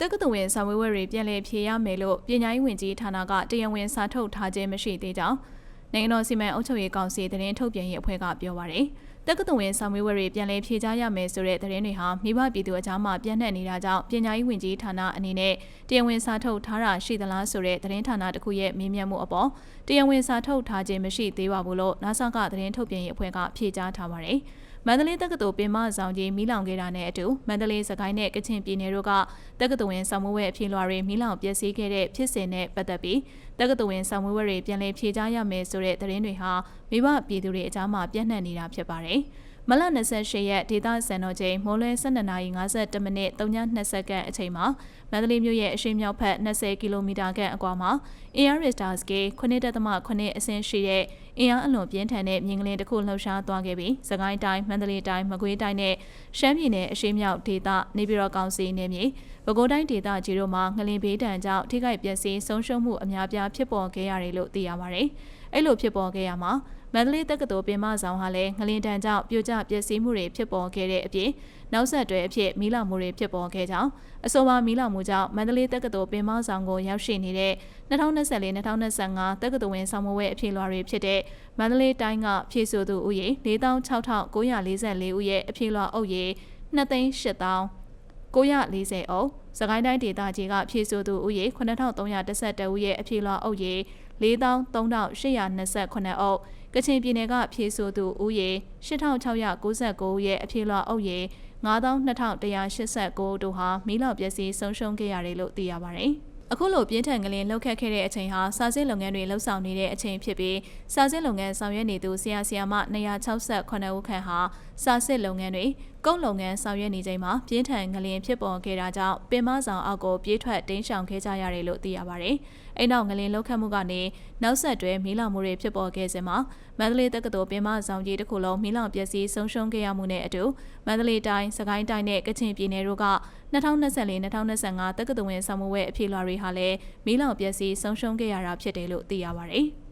တက္ကသိုလ်ဝင်စာမေးပွဲတွေပြန်လည်ဖြေရမယ်လို့ပညာရေးဝန်ကြီးဌာနကတရားဝင်စာထုတ်ထားခြင်းမရှိသေးကြောင်းနိုင်ငံတော်စီမံအုပ်ချုပ်ရေးကောင်စီသတင်းထုတ်ပြန်ရေးအဖွဲ့ကပြောပါရယ် တက္ကသိုလ်ဝင်စာမေးပွဲတွေပြန်လည်ဖြေကြားရမယ်ဆိုတဲ့သတင်းတွေဟာမိဘပြည်သူအကြားမှာပြန့်နှံ့နေတာကြောင့်ပညာရေးဝန်ကြီးဌာနအနေနဲ့တရားဝင်စာထုတ်ထားတာရှိသလားဆိုတဲ့သတင်းဌာနတစ်ခုရဲ့မေးမြန်းမှုအပေါ်တရားဝင်စာထုတ်ထားခြင်းမရှိသေးပါဘူးလို့နာဆာကသတင်းထုတ်ပြန်ရေးအဖွဲ့ကဖြေကြားထားပါရယ်မန္တလေးတက္ကသိုလ်ပင်မဆောင်ကြီးမီးလောင်ခဲ့တာနဲ့အတူမန္တလေးစကိုင်းနဲ့ကချင်ပြည်နယ်တို့ကတက္ကသိုလ်ဝင်ဆောင်မွေးဝဲအဖြစ်လွှာတွေမီးလောင်ပျက်စီးခဲ့တဲ့ဖြစ်စဉ်နဲ့ပတ်သက်ပြီးတက္ကသိုလ်ဝင်ဆောင်မွေးဝဲတွေပြန်လည်ဖြေကြားရမယ်ဆိုတဲ့သတင်းတွေဟာမိဘပြည်သူတွေအကြားမှာပြန့်နှံ့နေတာဖြစ်ပါတယ်။မလ28ရက်ဒေသစံတော်ချိန်မိုးလွဲ12:52မိနစ်3:20စက္ကန့်အချိန်မှာမန္တလေးမြို့ရဲ့အရှေ့မြောက်ဘက်20ကီလိုမီတာခန့်အကွာမှာ Air Stars က9.8အဆင့်ရှိတဲ့အင်အားအလွန်ပြင်းထန်တဲ့မြင်းကလေးတစ်ခုလှုပ်ရှားသွားခဲ့ပြီးစကိုင်းတိုင်းမန္တလေးတိုင်းမကွေးတိုင်းနဲ့ရှမ်းပြည်နယ်အရှေ့မြောက်ဒေသနေပြည်တော်ကောင်စီနယ်မြေ ပဲခူးတိုင်းဒေသကြီးတို့မှာငလင်ဘေးတံကြောင့်ထိခိုက်ပျက်စီးဆုံးရှုံးမှုအများပြားဖြစ်ပေါ်ခဲ့ရတယ်လို့သိရပါတယ်။အဲ့လိုဖြစ်ပေါ်ခဲ့ရမှာမန္တလေးတက္ကသိုလ်ပင်မဆောင်ဟာလည်းငလင်တန်ကြောင့်ပြိုကျပျက်စီးမှုတွေဖြစ်ပေါ်ခဲ့တဲ့အပြင်နောက်ဆက်တွဲအဖြစ်မီးလောင်မှုတွေဖြစ်ပေါ်ခဲ့ကြောင်းအဆိုပါမီးလောင်မှုကြောင့်မန္တလေးတက္ကသိုလ်ပင်မဆောင်ကိုရောက်ရှိနေတဲ့2024-2025တက္ကသိုလ်ဝင်ဆောင်မွေးအဖြစ်လွှာတွေဖြစ်တဲ့မန္တလေးတိုင်းကဖြည့်ဆိုသူဦးရေ46,944ဦးရဲ့အဖြစ်လွှာအုပ်ရေ2,800 940အုပ်စကိုင်းတိုင်းဒေသကြီးကဖြည့်ဆိုသူဦးရေ9311ဦးရဲ့အဖြစ်လွှာအုပ်ရေ43,829အုပ်ကချင်ပြည်နယ်ကဖြည့်ဆိုသူဦးရေ8699ဦးရဲ့အဖြစ်လွှာအုပ်ရေ92,189တို့ဟာမီးလောင်ပျက်စီးဆုံးရှုံးခဲ့ရတယ်လို့သိရပါတယ်။ အခုလိုပြင်းထန်ကလေးလှုပ်ခတ်ခဲ့တဲ့အချိန်ဟာစာစစ်လုပ်ငန်းတွေလှုပ်ဆောင်နေတဲ့အချိန်ဖြစ်ပြီးစာစစ်လုပ်ငန်းဆောင်ရွက်နေသူဆရာဆရာမ268ဦးခန့်ဟာစာစစ်လုပ်ငန်းတွေကုန်းလုပ်ငန်းဆောင်ရွက်နေချိန်မှာပြင်းထန်ကလေးဖြစ်ပေါ်ခဲ့တာကြောင့်ပင်မဆောင်အောက်ကိုပြေးထွက်တင်းရှောင်ခဲ့ကြရတယ်လို့သိရပါတယ်။ အဲ့နောက်ငလင်လှုပ်ခတ်မှုကနေနောက်ဆက်တွဲမီးလောင်မှုတွေဖြစ်ပေါ်ခဲ့စဉ်မှာမန္တလေးတက္ကသိုလ်ပင်မဆောင်ကြီးတစ်ခုလုံးမီးလောင်ပျက်စီးဆုံးရှုံးခဲ့ရမှုနဲ့အတူမန္တလေးတိုင်းစကိုင်းတိုင်းနဲ့ကချင်ပြည်နယ်တို့က2024-2025တက္ကသိုလ်ဝင်ဆောင်မှုဝဲအဖြစ်လွှာတွေဟာလည်းမီးလောင်ပျက်စီးဆုံးရှုံးခဲ့ရတာဖြစ်တယ်လို့သိရပါတယ်။